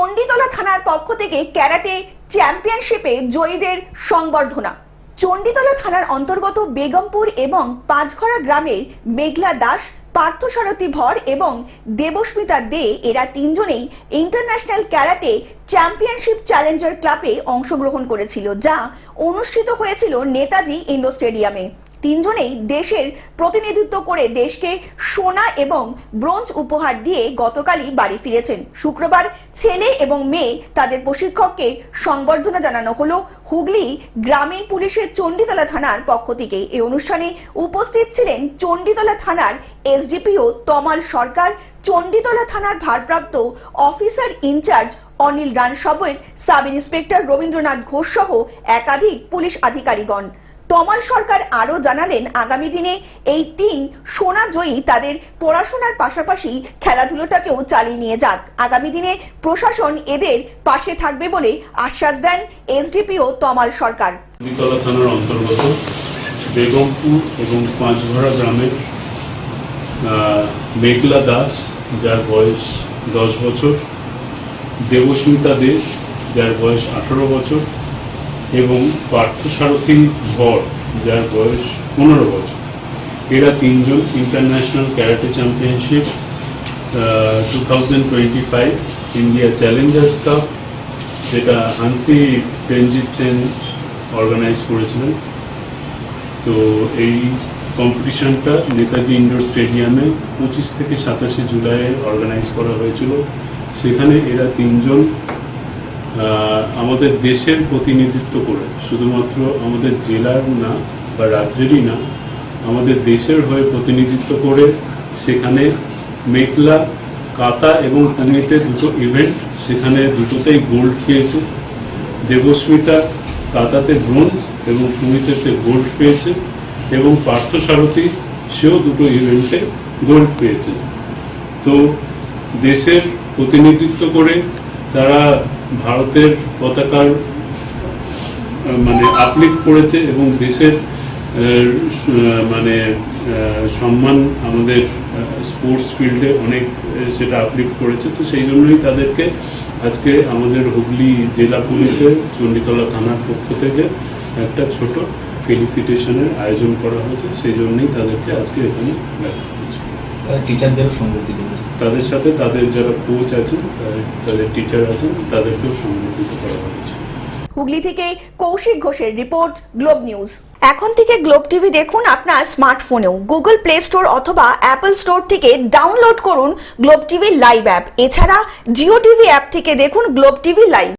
চণ্ডীতলা থানার পক্ষ থেকে ক্যারাটে চ্যাম্পিয়নশিপে জয়ীদের সংবর্ধনা। চণ্ডীতলা থানার অন্তর্গত বেগমপুর এবং পাঁচঘরা গ্রামের মেঘলা দাস পার্থসারথী ভর এবং দেবস্মিতা দে এরা তিনজনেই ইন্টারন্যাশনাল ক্যারাটে চ্যাম্পিয়নশিপ চ্যালেঞ্জার ক্লাবে অংশগ্রহণ করেছিল, যা অনুষ্ঠিত হয়েছিল নেতাজি ইন্ডো স্টেডিয়ামে তিনজনেই দেশের প্রতিনিধিত্ব করে দেশকে সোনা এবং ব্রোঞ্জ উপহার দিয়ে গতকালই বাড়ি ফিরেছেন। শুক্রবার ছেলে এবং মেয়ে তাদের প্রশিক্ষককে সংবর্ধনা জানানো হলো। হুগলি গ্রামীণ পুলিশের চণ্ডীতলা থানার পক্ষ থেকে। এই অনুষ্ঠানে উপস্থিত ছিলেন চণ্ডীতলা থানার এসডিপিও তমাল সরকার, চণ্ডীতলা থানার ভারপ্রাপ্ত অফিসার ইনচার্জ অনিল রানসবের সাব ইন্সপেক্টর রবীন্দ্রনাথ ঘোষ সহ একাধিক পুলিশ আধিকারিকগণ। তমাল সরকার আরও জানালেন, আগামী দিনে এই তিন সোনা জয়ী তাদের পড়াশোনার পাশাপাশি খেলাধুলোটাকেও চালিয়ে নিয়ে যাক। আগামী দিনে প্রশাসন এদের পাশে থাকবে বলে আশ্বাস দেন এসডিপিও তমাল সরকার। থানার অন্তর্গত বেগমপুর এবং পাঁচঘরা গ্রামের মেঘলা দাস, যার বয়স দশ বছর, দেবস্মিতা দে, যার বয়স আঠারো বছর এবং পার্থসারথী ভর যার বয়স পনেরো বছর। এরা তিনজন international karate championship two thousand twenty five India challengers cup যেটা হানসি রঞ্জিত সেন অর্গানাইজ করেছিলেন। তো এই কম্পিটিশনটা নেতাজি ইন্ডোর স্টেডিয়ামে পঁচিশ থেকে সাতাশে জুলাই অর্গানাইজ করা হয়েছিল। সেখানে এরা তিনজন আমাদের দেশের প্রতিনিধিত্ব করে, শুধুমাত্র আমাদের জেলার না বা রাজ্যেরই না, আমাদের দেশের হয়ে প্রতিনিধিত্ব করে সেখানে মেঘলা কাতা এবং পুনেতে দুটো ইভেন্ট সেখানে দুটোতেই গোল্ড পেয়েছে। দেবস্মিতা কাতাতে ব্রোঞ্জ এবং পুনিতেতে গোল্ড পেয়েছে এবং পার্থসারথী, সেও দুটো ইভেন্টে গোল্ড পেয়েছে। তো দেশের প্রতিনিধিত্ব করে তারা ভারতের পতাকার মানে আপলিফ্ট করেছে এবং দেশের মানে সম্মান আমাদের স্পোর্টস ফিল্ডে অনেক সেটা আপলিফ্ট করেছে। তো সেই জন্যই তাদেরকে আজকে আমাদের হুগলি জেলা পুলিশের চণ্ডীতলা থানার পক্ষ থেকে একটা ছোট ফেলিসিটেশনের আয়োজন করা হয়েছে। সেই জন্যই তাদেরকে আজকে এখানে দেখা টিচারদেরও সম্মতি দেবে। তাদের সাথে তাদের যারা কোচ আছেন তাদের- টিচার আছেন তাদেরকেও সম্বোধিত করা হয়েছে। হুগলি থেকে কৌশিক ঘোষের রিপোর্ট গ্লোব নিউজ। এখন থেকে গ্লোব টিভি দেখুন আপনার স্মার্টফোনেও। গুগল প্লে স্টোর অথবা অ্যাপল স্টোর থেকে ডাউনলোড করুন গ্লোব টিভি লাইভ অ্যাপ। এছাড়া জিও টিভি অ্যাপ থেকে দেখুন গ্লোব টিভি লাইভ।